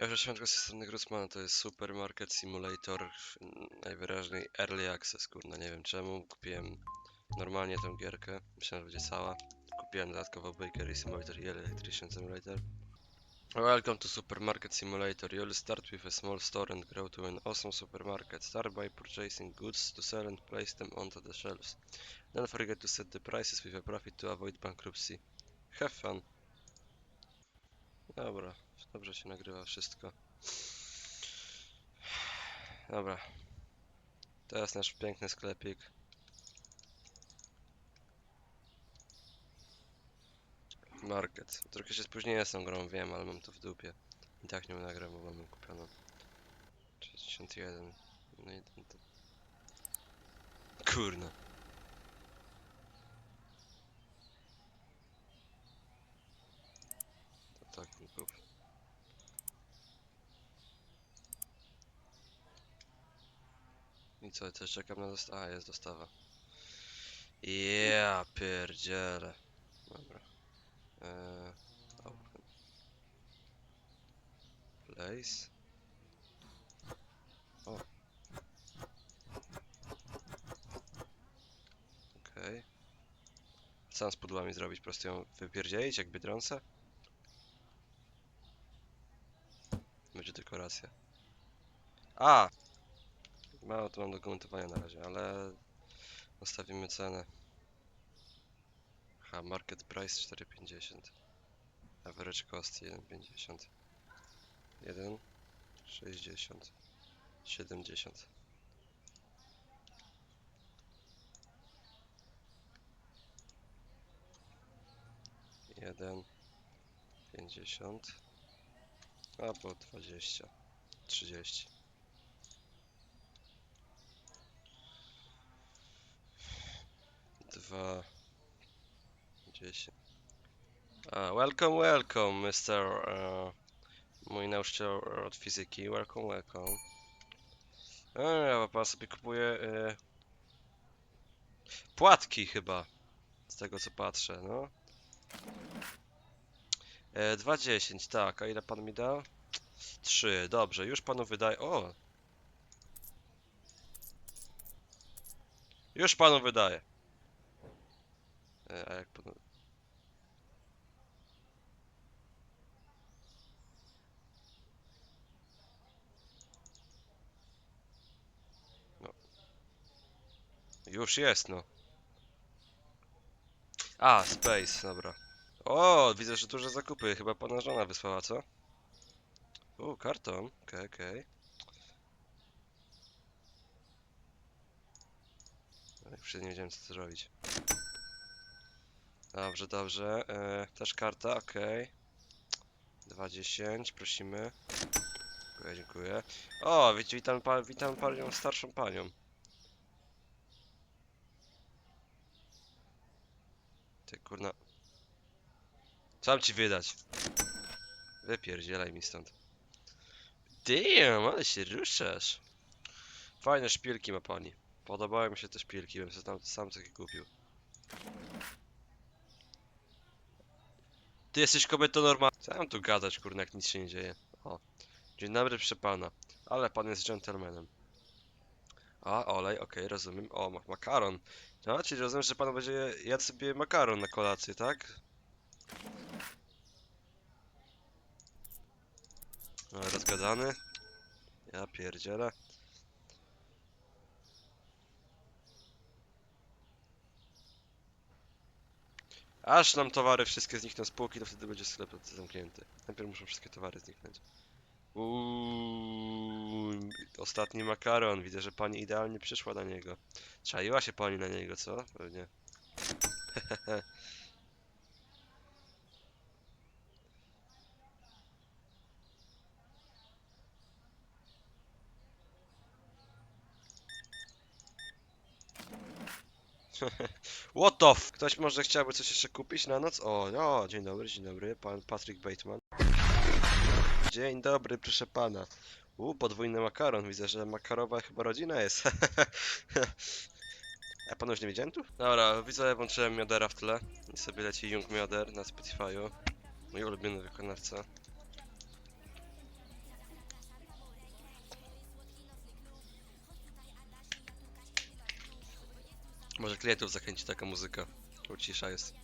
Ja świątko ze strony Grossmana to jest Supermarket Simulator, mm, najwyraźniej Early Access, kurna, nie wiem czemu. Kupiłem normalnie tę gierkę, myślałem, że będzie cała. Kupiłem dodatkowo Bakery Simulator i Electrician Simulator. Welcome to Supermarket Simulator. You'll start with a small store and grow to an awesome supermarket. Start by purchasing goods to sell and place them onto the shelves. Don't forget to set the prices with a profit to avoid bankruptcy. Have fun. Dobra, dobrze się nagrywa wszystko. Dobra. Teraz nasz piękny sklepik. Market. Trochę się spóźniłem z tą grą, wiem, ale mam to w dupie. I tak nie nagram, bo mamy kupioną. 61. No i ten to... Kurna. Tak kup. I co, też czekam na dostawę? A, jest dostawa. Ja pierdziele. Dobra. Eee, open. Place. O. Okej. Co mam z pudłami zrobić? Po prostu ją wypierdzielić jak Biedronce? Będzie dekoracja. A! Mało to mam dokumentowania na razie, ale ustawimy cenę. Aha, market price 4,50. Average cost 1,50. 1,60. 70. Jeden, pięćdziesiąt, albo dwadzieścia, trzydzieści. Dwa, dziesięć. A, welcome, welcome, Mr. Uh, mój nauczyciel od fizyki. Welcome, welcome. A, ja pan sobie kupuje e, płatki chyba. Z tego co patrzę, no. E, 2,10, tak. A ile pan mi dał? 3, dobrze. Już panu wydaje. O! Już panu wydaje. A jak. No. Już jest, no. A, Space, dobra. O, widzę, że duże zakupy. Chyba pana żona wysłała, co? U, karton. Okej, okej. Okay. Już nie wiedziałem, co tu robić. Dobrze, dobrze. E, też karta, okej. Okay. 2,10, prosimy. Dziękuję, dziękuję. O, witam, pa, witam panią, starszą panią. Ty kurna. Mam ci wydać? Wypierdzielaj mi stąd. Damn, ale się ruszasz. Fajne szpilki ma pani. Podobały mi się te szpilki, bym sobie tam sam takie kupił. Ty jesteś kobietą normalną. Co tu gadać, kurna, jak nic się nie dzieje? O. Dzień dobry, proszę pana. Ale pan jest gentlemanem. A, olej, okej, rozumiem. O, ma makaron. No, czyli rozumiem, że pan będzie jadł sobie makaron na kolację, tak? No, rozgadany. Ja pierdzielę. Aż nam towary wszystkie znikną z półki, to wtedy będzie sklep zamknięty. Najpierw muszą wszystkie towary zniknąć. Uuu, ostatni makaron. Widzę, że pani idealnie przyszła na niego. Czaiła się pani na niego, co? Pewnie. What the f... Ktoś może chciałby coś jeszcze kupić na noc? O, o, dzień dobry, dzień dobry, pan Patrick Bateman. Dzień dobry, proszę pana. U, podwójny makaron, widzę, że makarowa chyba rodzina jest. A pan już nie widziałem tu? Dobra, widzę, włączyłem miodera w tle i sobie leci Jung Mioder na Spotify'u. Mój ulubiony wykonawca. Może klientów zachęci taka muzyka. Bo cisza jest.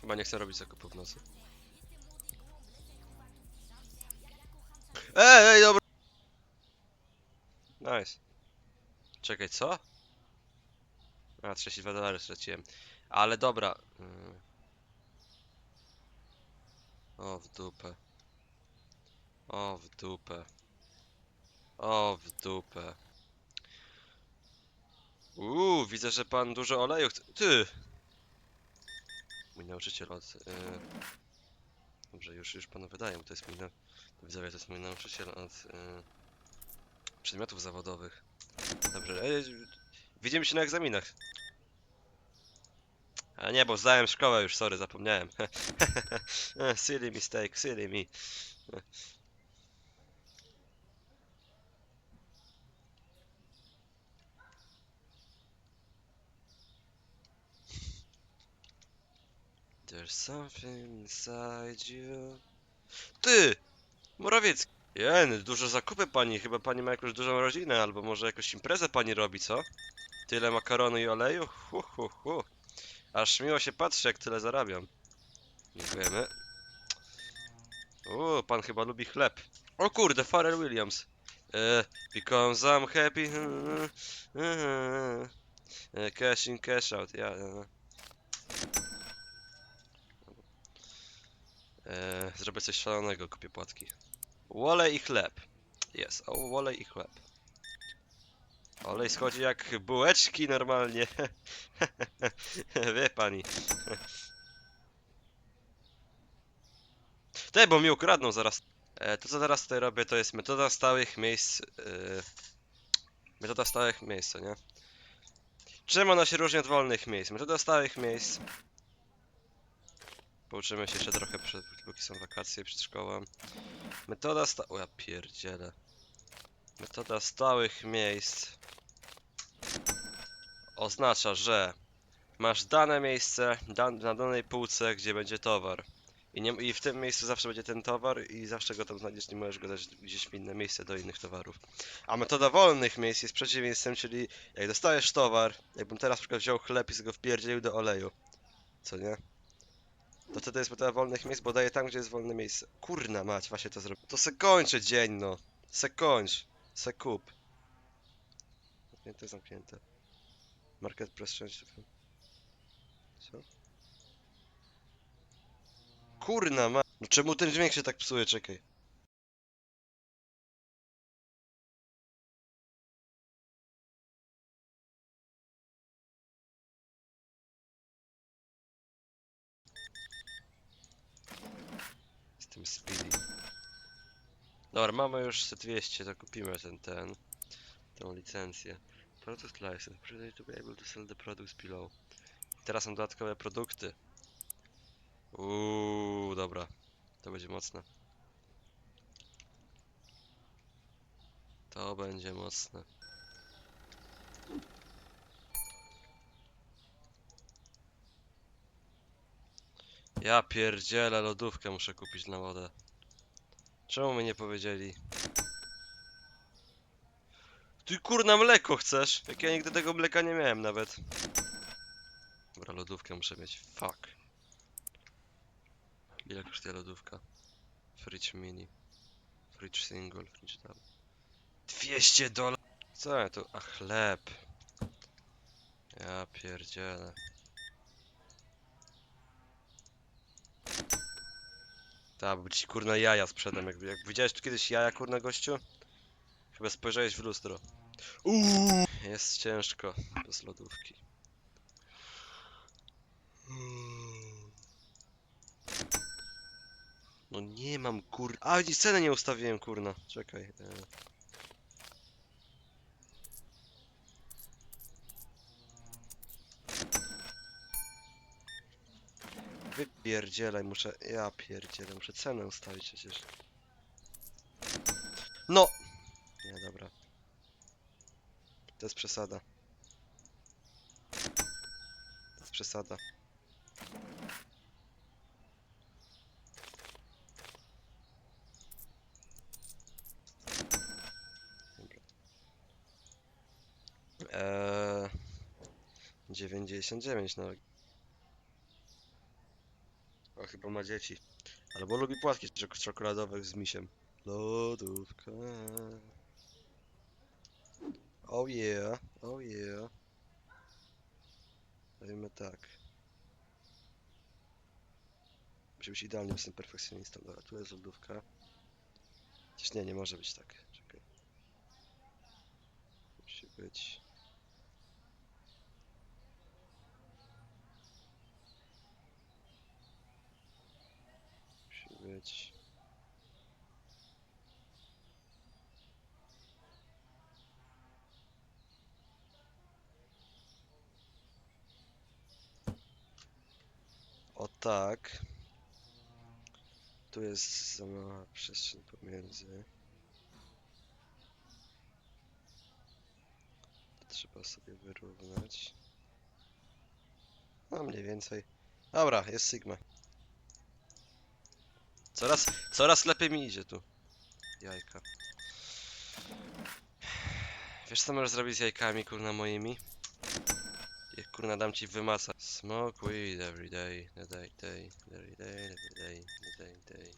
Chyba nie chcę robić zakupów w nocy. Ej, ej, dobra. Nice. Czekaj, co? A, 32 dolary straciłem. Ale dobra. Mm. O, w dupę. O, w dupę. O, w dupę. Uuu, widzę, że pan dużo oleju chce. Ty! Mój nauczyciel od... Y... Dobrze, już, już panu wydaję, bo to jest mój... Na... To jest mój nauczyciel od... Y... Przedmiotów zawodowych. Dobrze, e, widzimy się na egzaminach. A nie, bo zdałem szkołę już, sorry, zapomniałem. Silly mistake, silly me. There's something inside you. Ty! Morawiecki. Jen, duże zakupy pani, chyba pani ma jakąś dużą rodzinę, albo może jakąś imprezę pani robi, co? Tyle makaronu i oleju? Hu, hu, hu. Aż miło się patrzy, jak tyle zarabiam. Dziękujemy. O, pan chyba lubi chleb. O kurde, Pharrell Williams. E, because I'm happy. E, cash in, cash out. Ja, ja. E, zrobię coś szalonego, kupię płatki. Olej i chleb. Jest, o, olej i chleb. Olej schodzi jak bułeczki normalnie. Wie pani. Te, bo mi ukradną zaraz. E, to co teraz tutaj robię to jest metoda stałych miejsc. E, metoda stałych miejsc, nie? Czym ona się różni od wolnych miejsc? Metoda stałych miejsc. Pouczymy się jeszcze trochę, przed, póki są wakacje przed szkołą. Metoda sta... O ja pierdzielę. Metoda stałych miejsc oznacza, że masz dane miejsce dan na danej półce, gdzie będzie towar. I, nie, I w tym miejscu zawsze będzie ten towar i zawsze go tam znajdziesz, nie możesz go dać gdzieś w inne miejsce do innych towarów. A metoda wolnych miejsc jest przeciwieństwem, czyli jak dostajesz towar, jakbym teraz na przykład wziął chleb i go wpierdzielił do oleju, co nie? To wtedy jest metoda wolnych miejsc, bo daje tam, gdzie jest wolne miejsce. Kurna mać, właśnie to zrobię. To se kończy dzień, no. Se kończ. Se kup. Zamknięte, zamknięte. Market press. Co? Kurna ma... No czemu ten dźwięk się tak psuje? Czekaj. Z tym speedy. Dobra, mamy już te 200, to kupimy ten, ten, tą licencję. Product license, pretty to be able to sell the products below. Teraz są dodatkowe produkty. Uuu, dobra. To będzie mocne. To będzie mocne. Ja pierdzielę, lodówkę muszę kupić na wodę. Czemu mi nie powiedzieli? Ty kurna mleko chcesz? Jak ja nigdy tego mleka nie miałem nawet. Dobra, lodówkę muszę mieć. Fuck. Ile kosztuje lodówka? Fridge mini. Fridge single, fridge double. 200 dolarów! Co ja tu? A chleb. Ja pierdzielę. Ta, bo ci kurna jaja sprzedam. Jak, jak widziałeś kiedyś jaja kurna gościu? Chyba spojrzałeś w lustro. Uuu, jest ciężko bez lodówki. No nie mam kur... A, i cenę nie ustawiłem kurna. Czekaj. E... Wypierdzielaj, muszę... Ja pierdzielę, muszę cenę ustawić przecież. No! Nie, dobra. To jest przesada. To jest przesada. Dobra. 99, no. O, chyba ma dzieci. Albo lubi płatki czek- czekoladowe z misiem. Lodówka. Oh yeah, oh yeah. Robimy tak. Musi być idealnie, bo jestem perfekcjonistą. Dobra, tu jest lodówka. Chociaż nie, nie może być tak. Czekaj. Musi być... Musi być... O tak. Tu jest za mała przestrzeń pomiędzy. Trzeba sobie wyrównać. No mniej więcej. Dobra, jest Sigma. Coraz, coraz lepiej mi idzie tu. Jajka. Wiesz co możesz zrobić z jajkami, kurna moimi? Jak kurna dam ci wymasa. Smoke weed every day, the day, day, every day, every day, the day, day.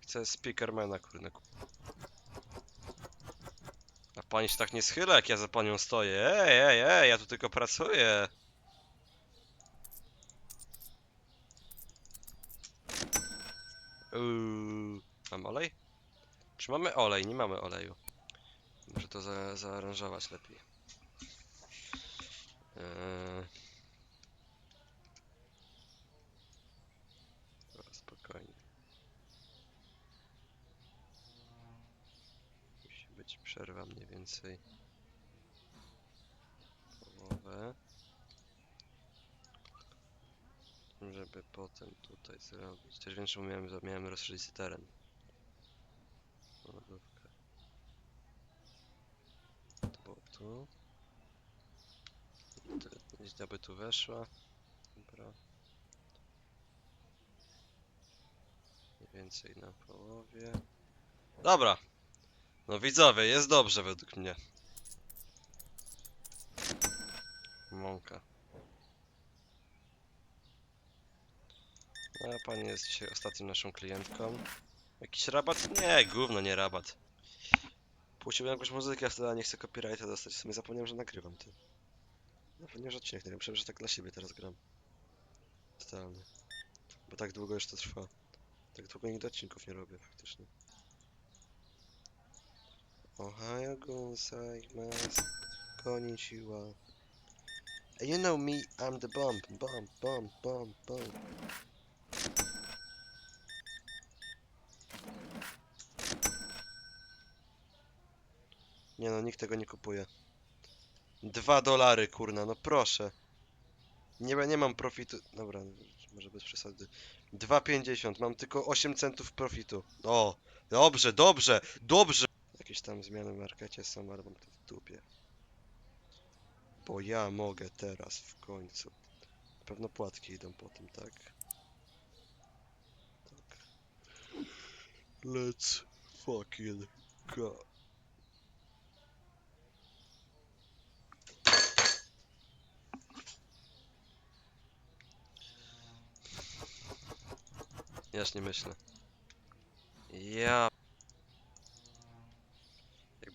Chcę speakermana, kurna. A pani się tak nie schyla, jak ja za panią stoję. Ej, ej, ej, ja tu tylko pracuję. Uuu, mam olej? Czy mamy olej? Nie mamy oleju. Muszę to za, zaaranżować lepiej. Eee... Dobra, spokojnie. Musi być przerwa mniej więcej. Połowę. Żeby potem tutaj zrobić. Też wiem, że miałem, miałem rozszerzyć teren. Lodówkę. To było tu. Gdzieś by tu weszła. Dobra. Mniej więcej na połowie. Dobra. No widzowie, jest dobrze według mnie. Mąka. No, a pani jest dzisiaj ostatnią naszą klientką. Jakiś rabat? Nie, gówno, nie rabat. Puściłbym jakąś muzykę, a wtedy nie chcę copyrighta dostać. W sumie zapomniałem, że nagrywam ty. Zapomniałem, że odcinek nagrywam. Myślałem, że tak dla siebie teraz gram. Totalnie. Bo tak długo już to trwa. Tak długo nigdy odcinków nie robię faktycznie. Ohio gozaimasu. Konnichiwa. Hey, You know me, I'm the bomb, bomb, bomb, bomb, bomb. Nie no, nikt tego nie kupuje. Dwa dolary, kurna, no proszę. Nie, nie mam profitu. Dobra, może bez przesady. 2,50, mam tylko 8 centów profitu. O, dobrze, dobrze, dobrze. Jakieś tam zmiany w markecie są, ale mam to w dupie. Bo ja mogę teraz w końcu. Na pewno płatki idą po tym, tak? Tak. Let's fucking go. Jaż nie myślę. Ja.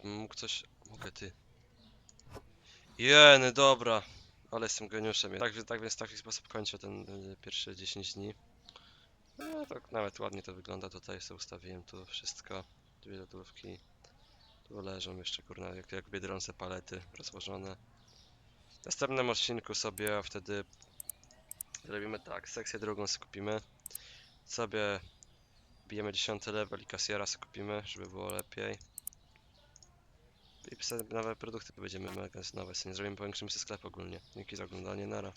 Jakbym mógł coś. Mogę ty. Jeny, dobra. Ale jestem geniuszem. Tak, tak więc w taki sposób kończę ten y, pierwsze 10 dni. No tak nawet ładnie to wygląda tutaj. sobie ustawiłem tu wszystko. Dwie lodówki. Tu leżą jeszcze kurna jak, jak Biedronce palety rozłożone. W następnym odcinku sobie wtedy robimy tak. Sekcję drugą skupimy. Sobie bijemy 10 level i kasjera sobie kupimy, żeby było lepiej. I psa- nowe produkty będziemy mega nowe, nie zrobimy powiększymy sobie sklep ogólnie. Dzięki za oglądanie, nara.